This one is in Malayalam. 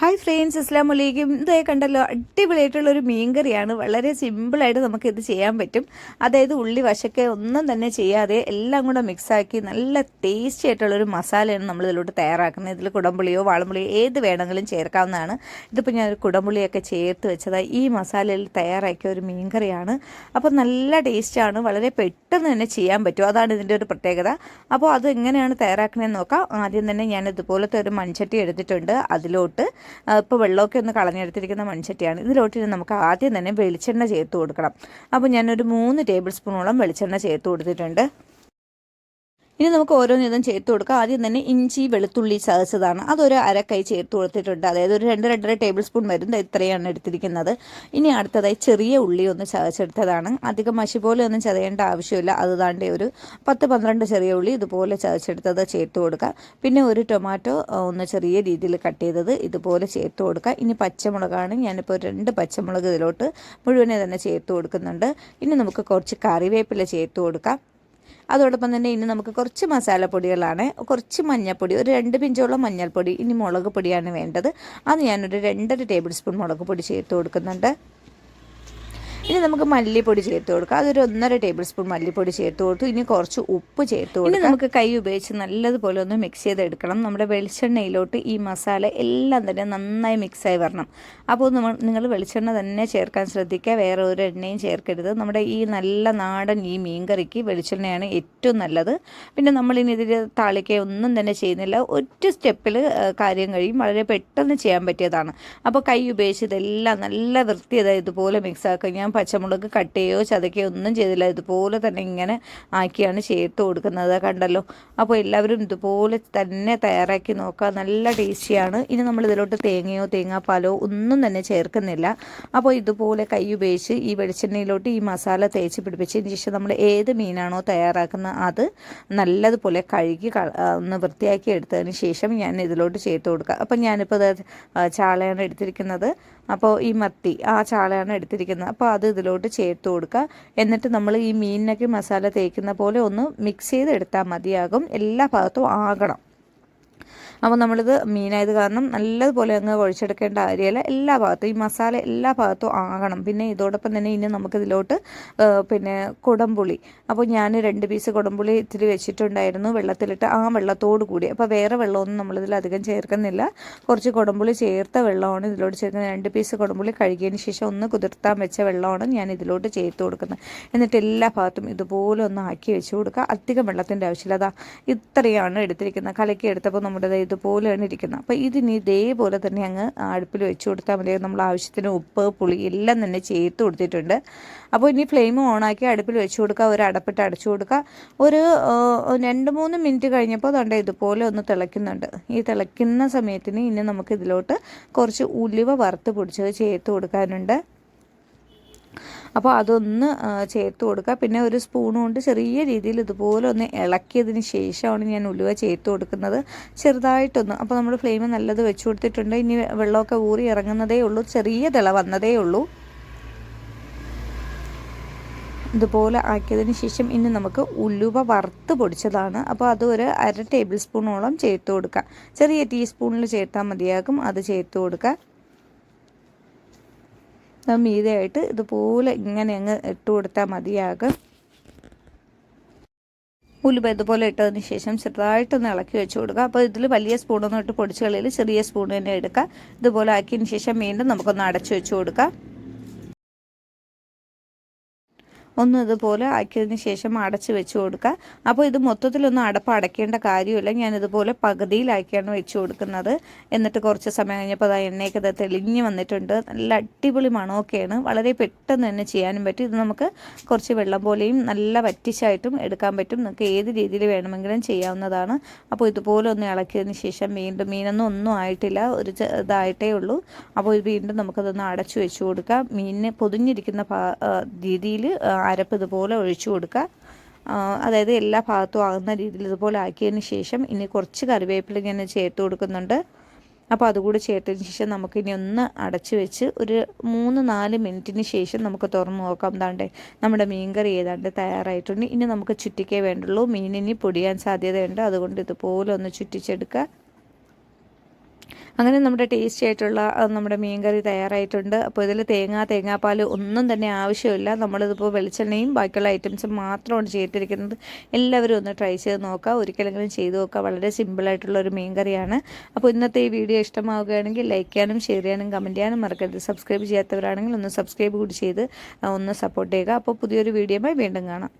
ഹായ് ഫ്രണ്ട്സ് അസ്ലാം വലൈക്കും ഇതേ കണ്ടല്ലോ അടിപൊളിയായിട്ടുള്ളൊരു മീൻ കറിയാണ് വളരെ സിമ്പിളായിട്ട് നമുക്ക് ഇത് ചെയ്യാൻ പറ്റും. അതായത് ഉള്ളി വശക്കെ ഒന്നും തന്നെ ചെയ്യാതെ എല്ലാം കൂടെ മിക്സാക്കി നല്ല ടേസ്റ്റി ആയിട്ടുള്ളൊരു മസാലയാണ് നമ്മൾ ഇതിലോട്ട് തയ്യാറാക്കുന്നത്. ഇതിൽ കുടംപുളിയോ വാളമ്പുളിയോ ഏത് വേണമെങ്കിലും ചേർക്കാവുന്നതാണ്. ഇതിപ്പോൾ ഞാൻ ഒരു കുടംപുളിയൊക്കെ ചേർത്ത് വെച്ചത് ഈ മസാലയിൽ തയ്യാറാക്കിയ ഒരു മീൻ കറിയാണ് അപ്പോൾ നല്ല ടേസ്റ്റാണ് വളരെ പെട്ടെന്ന് തന്നെ ചെയ്യാൻ പറ്റും. അതാണ് ഇതിന്റെ ഒരു പ്രത്യേകത. അപ്പോൾ അത് എങ്ങനെയാണ് തയ്യാറാക്കണമെന്ന് നോക്കാം. ആദ്യം തന്നെ ഞാൻ ഇതുപോലത്തെ ഒരു മൺചട്ടി എടുത്തിട്ടുണ്ട്. അതിലോട്ട് ഇപ്പോൾ വെള്ളമൊക്കെ ഒന്ന് കളഞ്ഞെടുത്തിരിക്കുന്ന മൺചട്ടിയാണ്. ഇതിലോട്ട് ഇനി നമുക്ക് ആദ്യം തന്നെ വെളിച്ചെണ്ണ ചേർത്ത് കൊടുക്കണം. അപ്പോൾ ഞാനൊരു മൂന്ന് ടേബിൾ സ്പൂണോളം വെളിച്ചെണ്ണ ചേർത്ത് കൊടുത്തിട്ടുണ്ട്. ഇനി നമുക്ക് ഓരോന്നിതും ചേർത്ത് കൊടുക്കാം. ആദ്യം തന്നെ ഇഞ്ചി വെളുത്തുള്ളി ചതച്ചതാണ്. അതൊരു അരക്കൈ ചേർത്ത് കൊടുത്തിട്ടുണ്ട്. അതായത് ഒരു രണ്ട് രണ്ടര ടേബിൾ സ്പൂൺ വരുന്നത് ഇത്രയാണ് എടുത്തിരിക്കുന്നത്. ഇനി അടുത്തതായി ചെറിയ ഉള്ളി ഒന്ന് ചതച്ചെടുത്തതാണ്. അധികം മഷി പോലെ ഒന്നും ചതയേണ്ട ആവശ്യമില്ല. അത് താണ്ടേ ഒരു പത്ത് പന്ത്രണ്ട് ചെറിയ ഉള്ളി ഇതുപോലെ ചതച്ചെടുത്തത് ചേർത്ത് കൊടുക്കുക പിന്നെ ഒരു ടൊമാറ്റോ ഒന്ന് ചെറിയ രീതിയിൽ കട്ട് ചെയ്തത് ഇതുപോലെ ചേർത്ത് കൊടുക്കുക ഇനി പച്ചമുളകാണ്. ഞാനിപ്പോൾ രണ്ട് പച്ചമുളക് ഇതിലോട്ട് മുഴുവനെ തന്നെ ചേർത്ത് കൊടുക്കുന്നുണ്ട്. ഇനി നമുക്ക് കുറച്ച് കറിവേപ്പില ചേർത്ത് കൊടുക്കാം. അതോടൊപ്പം തന്നെ ഇനി നമുക്ക് കുറച്ച് മസാലപ്പൊടികളാണ്. കുറച്ച് മഞ്ഞൾപ്പൊടി ഒരു രണ്ട് പിഞ്ചോളം മഞ്ഞൾപ്പൊടി ഇനി മുളക് പൊടിയാണ് വേണ്ടത്. അത് ഞാനൊരു രണ്ടര ടേബിൾ സ്പൂൺ മുളക് പൊടി ചേർത്ത് കൊടുക്കുന്നുണ്ട്. ഇനി നമുക്ക് മല്ലിപ്പൊടി ചേർത്ത് കൊടുക്കാം. അതൊരു ഒന്നര ടേബിൾ സ്പൂൺ മല്ലിപ്പൊടി ചേർത്ത് കൊടുത്തു. ഇനി കുറച്ച് ഉപ്പ് ചേർത്ത് കൊടുക്കും. ഇനി നമുക്ക് കൈ ഉപയോഗിച്ച് നല്ലതുപോലെ ഒന്ന് മിക്സ് ചെയ്തെടുക്കണം. നമ്മുടെ വെളിച്ചെണ്ണയിലോട്ട് ഈ മസാല എല്ലാം തന്നെ നന്നായി മിക്സായി വരണം. അപ്പോൾ നമ്മൾ നിങ്ങൾ വെളിച്ചെണ്ണ തന്നെ ചേർക്കാൻ ശ്രദ്ധിക്കുക. വേറെ ഒരു എണ്ണയും ചേർക്കരുത്. നമ്മുടെ ഈ നല്ല നാടൻ ഈ മീൻകറിക്ക് വെളിച്ചെണ്ണയാണ് ഏറ്റവും നല്ലത്. പിന്നെ നമ്മളിനി ഇതിൽ താളിക്ക ഒന്നും തന്നെ ചെയ്യുന്നില്ല. ഒറ്റ സ്റ്റെപ്പിൽ കാര്യം കഴിയും. വളരെ പെട്ടെന്ന് ചെയ്യാൻ പറ്റിയതാണ്. അപ്പോൾ കൈ ഉപയോഗിച്ച് ഇതെല്ലാം നല്ല വൃത്തിയതായി ഇതുപോലെ മിക്സ് ആക്കുക. ഞാൻ പച്ചമുളക് കട്ട് ചെയ്യുകയോ ചതയ്ക്കുകയോ ഒന്നും ചെയ്തില്ല. ഇതുപോലെ തന്നെ ഇങ്ങനെ ആക്കിയാണ് ചേർത്ത് കൊടുക്കുന്നത്. കണ്ടല്ലോ. അപ്പോൾ എല്ലാവരും ഇതുപോലെ തന്നെ തയ്യാറാക്കി നോക്കുക. നല്ല ടേസ്റ്റിയാണ്. ഇനി നമ്മൾ ഇതിലോട്ട് തേങ്ങയോ തേങ്ങാപ്പാലോ ഒന്നും തന്നെ ചേർക്കുന്നില്ല. അപ്പോൾ ഇതുപോലെ കൈ ഉപയോഗിച്ച് ഈ വെളിച്ചെണ്ണയിലോട്ട് ഈ മസാല തേച്ച് പിടിപ്പിച്ചതിന് ശേഷം നമ്മൾ ഏത് മീനാണോ തയ്യാറാക്കുന്നത് അത് നല്ലതുപോലെ കഴുകി ഒന്ന് വൃത്തിയാക്കി എടുത്തതിന് ശേഷം ഞാൻ ഇതിലോട്ട് ചേർത്ത് കൊടുക്കുക. അപ്പം ഞാനിപ്പോൾ ചാളയാണ് എടുത്തിരിക്കുന്നത്. അപ്പോൾ ഈ മത്തി ആ ചാളയാണ് എടുത്തിരിക്കുന്നത്. അപ്പോൾ അത് ഇതിലോട്ട് ചേർത്ത് കൊടുക്കുക. എന്നിട്ട് നമ്മൾ ഈ മീനിനൊക്കെ മസാല തേക്കുന്ന പോലെ ഒന്ന് മിക്സ് ചെയ്ത് ചെയ്തെടുത്താൽ മതിയാകും. എല്ലാ ഭാഗത്തും ആകണം. അപ്പോൾ നമ്മളിത് മീനായത് കാരണം നല്ലതുപോലെ അങ്ങ് കുഴച്ചെടുക്കേണ്ട അരിയല എല്ലാ ഭാഗത്തും ഈ മസാല എല്ലാ ഭാഗത്തും ആകണം. പിന്നെ ഇതോടൊപ്പം തന്നെ ഇനി നമുക്കിതിലോട്ട് പിന്നെ കുടംപുളി. അപ്പോൾ ഞാൻ രണ്ട് പീസ് കുടംപുളി ഇത്തിരി വെച്ചിട്ടുണ്ടായിരുന്നു വെള്ളത്തിലിട്ട് ആ വെള്ളത്തോട് കൂടി. അപ്പോൾ വേറെ വെള്ളമൊന്നും നമ്മളിതിൽ അധികം ചേർക്കുന്നില്ല. കുറച്ച് കുടംപുളി ചേർത്ത വെള്ളമാണ് ഇതിലോട്ട് ചേർക്കുന്നത്. രണ്ട് പീസ് കുടംപുളി കഴുകിയതിന് ശേഷം ഒന്ന് കുതിർത്താൻ വെച്ച വെള്ളമാണ് ഞാൻ ഇതിലോട്ട് ചേർത്ത് കൊടുക്കുന്നത്. എന്നിട്ട് എല്ലാ ഭാഗത്തും ഇതുപോലെ ഒന്ന് ആക്കി വെച്ച് കൊടുക്കുക. അധികം വെള്ളത്തിന്റെ ആവശ്യമില്ല. അതാ ഇത്രയാണ് എടുത്തിരിക്കുന്നത്. കലക്കി എടുത്തപ്പോൾ നമ്മുടെ ഇതുപോലെയാണ് ഇരിക്കുന്നത്. അപ്പോൾ ഇതിന് ഇതേപോലെ തന്നെ അങ്ങ് അടുപ്പിൽ വെച്ച് കൊടുത്താൽ മതി. നമ്മൾ ആവശ്യത്തിന് ഉപ്പ് പുളി എല്ലാം തന്നെ ചേർത്ത് കൊടുത്തിട്ടുണ്ട്. അപ്പോൾ ഇനി ഫ്ലെയിം ഓണാക്കി അടുപ്പിൽ വെച്ച് കൊടുക്കുക. ഒരു അടപ്പിട്ട് അടച്ചു കൊടുക്കുക. ഒരു രണ്ട് മൂന്ന് മിനിറ്റ് കഴിഞ്ഞപ്പോൾ തൊണ്ട ഇതുപോലെ ഒന്ന് തിളയ്ക്കുന്നുണ്ട്. ഈ തിളയ്ക്കുന്ന സമയത്തിന് ഇനി നമുക്ക് ഇതിലോട്ട് കുറച്ച് ഉലുവ വറുത്ത് പൊടിച്ചത് ചേർത്ത് കൊടുക്കാനുണ്ട്. അപ്പോൾ അതൊന്ന് ചേർത്ത് കൊടുക്കുക. പിന്നെ ഒരു സ്പൂൺ കൊണ്ട് ചെറിയ രീതിയിൽ ഇതുപോലെ ഒന്ന് ഇളക്കിയതിന് ശേഷമാണ് ഞാൻ ഉലുവ ചേർത്ത് കൊടുക്കുന്നത്. ചെറുതായിട്ടൊന്ന് അപ്പോൾ നമ്മൾ ഫ്ലെയിം നല്ലത് വെച്ച് കൊടുത്തിട്ടുണ്ട്. ഇനി വെള്ളമൊക്കെ ഊറി ഇറങ്ങുന്നതേ ഉള്ളൂ. ചെറിയ തിള വന്നതേ ഉള്ളൂ. ഇതുപോലെ ആക്കിയതിന് ശേഷം ഇനി നമുക്ക് ഉലുവ വറുത്ത് പൊടിച്ചതാണ്. അപ്പോൾ അത് ഒരു അര ടേബിൾ സ്പൂണോളം ചേർത്ത് കൊടുക്കുക. ചെറിയ ടീസ്പൂണിൽ ചേർത്താൽ മതിയാകും. അത് ചേർത്ത് കൊടുക്കുക. മീതയായിട്ട് ഇതുപോലെ ഇങ്ങനെ അങ്ങ് ഇട്ട് കൊടുത്താൽ മതിയാകും. ഉലുവ ഇതുപോലെ ഇട്ടതിന് ശേഷം ചെറുതായിട്ടൊന്ന് ഇളക്കി വെച്ച് കൊടുക്കുക. അപ്പോൾ ഇതിൽ വലിയ സ്പൂണൊന്നും ഇട്ട് പൊടിച്ചു കളിയിൽ ചെറിയ സ്പൂൺ തന്നെ എടുക്കുക. ഇതുപോലെ ആക്കിയതിന് ശേഷം വീണ്ടും നമുക്കൊന്ന് അടച്ചു വെച്ച് കൊടുക്കാം ഒന്ന് ഇതുപോലെ ആക്കിയതിന് ശേഷം അടച്ച് വെച്ച് കൊടുക്കുക. അപ്പോൾ ഇത് മൊത്തത്തിലൊന്നും അടപ്പ് അടയ്ക്കേണ്ട കാര്യമില്ല. ഞാനിതുപോലെ പകുതിയിലാക്കിയാണ് വെച്ച് കൊടുക്കുന്നത്. എന്നിട്ട് കുറച്ച് സമയം കഴിഞ്ഞപ്പോൾ അത് എണ്ണയൊക്കെ ഇത് തെളിഞ്ഞ് വന്നിട്ടുണ്ട്. നല്ല അടിപൊളി മണമൊക്കെയാണ്. വളരെ പെട്ടെന്ന് തന്നെ ചെയ്യാനും പറ്റും. ഇത് നമുക്ക് കുറച്ച് വെള്ളം പോലെയും നല്ല വറ്റിച്ചായിട്ടും എടുക്കാൻ പറ്റും. നിങ്ങൾക്ക് ഏത് രീതിയിൽ വേണമെങ്കിലും ചെയ്യാവുന്നതാണ്. അപ്പോൾ ഇതുപോലെ ഒന്ന് ഇളക്കിയതിന് ശേഷം വീണ്ടും മീനൊന്നും ഒന്നും ആയിട്ടില്ല. ഒരു ഇതായിട്ടേ ഉള്ളൂ. അപ്പോൾ വീണ്ടും നമുക്കതൊന്ന് അടച്ചു വെച്ച് കൊടുക്കാം. മീനിന് പൊതിഞ്ഞിരിക്കുന്ന രീതിയിൽ അരപ്പ് ഇതുപോലെ ഒഴിച്ചു കൊടുക്കുക. അതായത് എല്ലാ ഭാഗത്തും ആകുന്ന രീതിയിൽ ഇതുപോലെ ആക്കിയതിന് ശേഷം ഇനി കുറച്ച് കറിവേപ്പില ഞാൻ ചേർത്ത് കൊടുക്കുന്നുണ്ട്. അപ്പോൾ അതുകൂടി ചേർത്തതിന് ശേഷം നമുക്കിനി ഒന്ന് അടച്ചു വെച്ച് ഒരു മൂന്ന് നാല് മിനിറ്റിന് ശേഷം നമുക്ക് തുറന്ന് നോക്കാം. താണ്ടേ നമ്മുടെ മീൻകറി ഏതാണ്ട് തയ്യാറായിട്ടുണ്ട്. ഇനി നമുക്ക് ചുറ്റിക്കേ വേണ്ടുള്ളൂ. മീനിനി പൊടിയാൻ സാധ്യതയുണ്ട് അതുകൊണ്ട് ഇതുപോലെ ഒന്ന് ചുറ്റിച്ചെടുക്കുക. അങ്ങനെ നമ്മുടെ ടേസ്റ്റി ആയിട്ടുള്ള നമ്മുടെ മീൻകറി തയ്യാറായിട്ടുണ്ട്. അപ്പോൾ ഇതിൽ തേങ്ങ തേങ്ങാപ്പാൽ ഒന്നും തന്നെ ആവശ്യമില്ല. നമ്മളിതിപ്പോൾ വെളിച്ചെണ്ണയും ബാക്കിയുള്ള ഐറ്റംസും മാത്രമാണ് ചെയ്തിരിക്കുന്നത്. എല്ലാവരും ഒന്ന് ട്രൈ ചെയ്ത് നോക്കുക ഒരിക്കലെങ്കിലും ചെയ്ത് നോക്കുക വളരെ സിമ്പിളായിട്ടുള്ള ഒരു മീൻ കറിയാണ് അപ്പോൾ ഇന്നത്തെ ഈ വീഡിയോ ഇഷ്ടമാവുകയാണെങ്കിൽ ലൈക്ക് ചെയ്യാനും ഷെയർ ചെയ്യാനും കമന്റ് ചെയ്യാനും മറക്കരുത്. സബ്സ്ക്രൈബ് ചെയ്യാത്തവരാണെങ്കിൽ ഒന്ന് സബ്സ്ക്രൈബ് കൂടി ചെയ്ത് ഒന്ന് സപ്പോർട്ട് ചെയ്യുക. അപ്പോൾ പുതിയൊരു വീഡിയോയുമായി വീണ്ടും കാണാം.